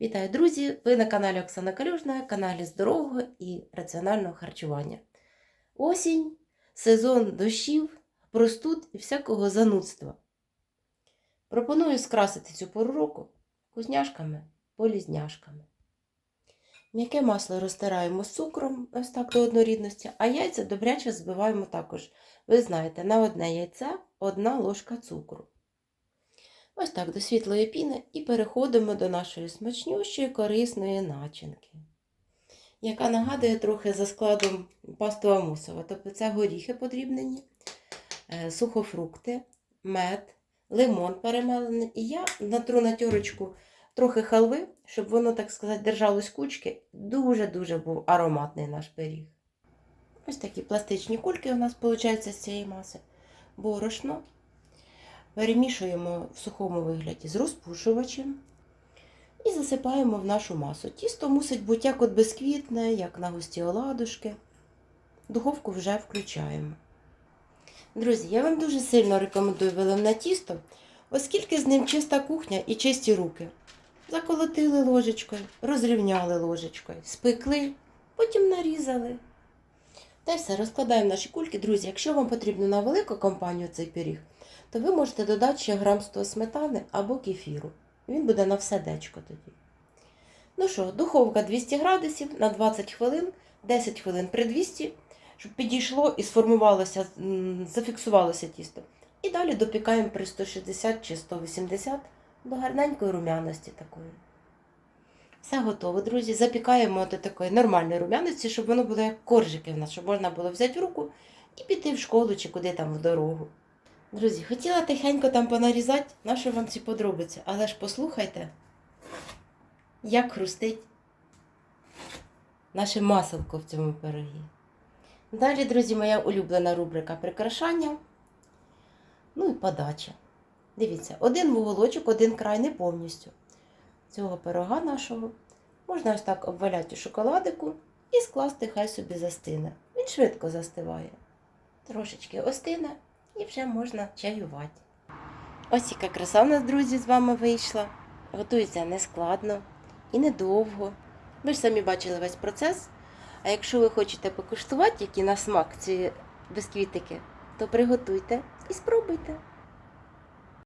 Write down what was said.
Вітаю, друзі! Ви на каналі Оксана Калюжна, каналі здорового і раціонального харчування. Осінь, сезон дощів, простуд і всякого занудства. Пропоную скрасити цю пору року вкусняшками, полізняшками. М'яке масло розтираємо з цукром, ось так до однорідності, а яйця добряче збиваємо також. Ви знаєте, на одне яйце одна ложка цукру. Ось так до світлої піни і переходимо до нашої смачнющої корисної начинки, яка нагадує трохи за складом пасту амусова. Тобто це горіхи подрібнені, е, сухофрукти, мед, лимон перемелений. І я натру на тьорочку трохи халви, щоб воно, так сказати, держалось кучки. Дуже-дуже був ароматний наш пиріг. Ось такі пластичні кульки у нас виходить з цієї маси. Борошно. Перемішуємо в сухому вигляді з розпушувачем і засипаємо в нашу масу. Тісто мусить бути як от безквітне, як на густі оладушки. Духовку вже включаємо. Друзі, я вам дуже сильно рекомендую виливне тісто, оскільки з ним чиста кухня і чисті руки. Заколотили ложечкою, розрівняли ложечкою, спекли, потім нарізали. Та й все, розкладаємо наші кульки. Друзі, якщо вам потрібно на велику компанію цей пиріг, то ви можете додати ще грам 100 сметани або кефіру. Він буде на все дечко тоді. Ну що, духовка 200 градусів на 20 хвилин, 10 хвилин при 200, щоб підійшло і сформувалося, зафіксувалося тісто. І далі допікаємо при 160 чи 180 до гарненької румяності такої. Все готово, друзі. Запікаємо до такої нормальної румяності, щоб воно було як коржики в нас, щоб можна було взяти в руку і піти в школу чи куди там в дорогу. Друзі, хотіла тихенько там понарізати, нащо вам ці подробиці, але ж послухайте, як хрустить наше маселко в цьому пирогі. Далі, друзі, моя улюблена рубрика прикрашання. Ну і подача. Дивіться, один вуголочок, один край не повністю цього пирога нашого. Можна ось так обваляти у шоколадику і скласти, хай собі застине. Він швидко застиває. Трошечки остине і вже можна чаювати. Ось яка краса в нас, друзі, з вами вийшла. Готується нескладно і недовго. Ви ж самі бачили весь процес. А якщо ви хочете покуштувати, які на смак ці бісквітики, то приготуйте і спробуйте.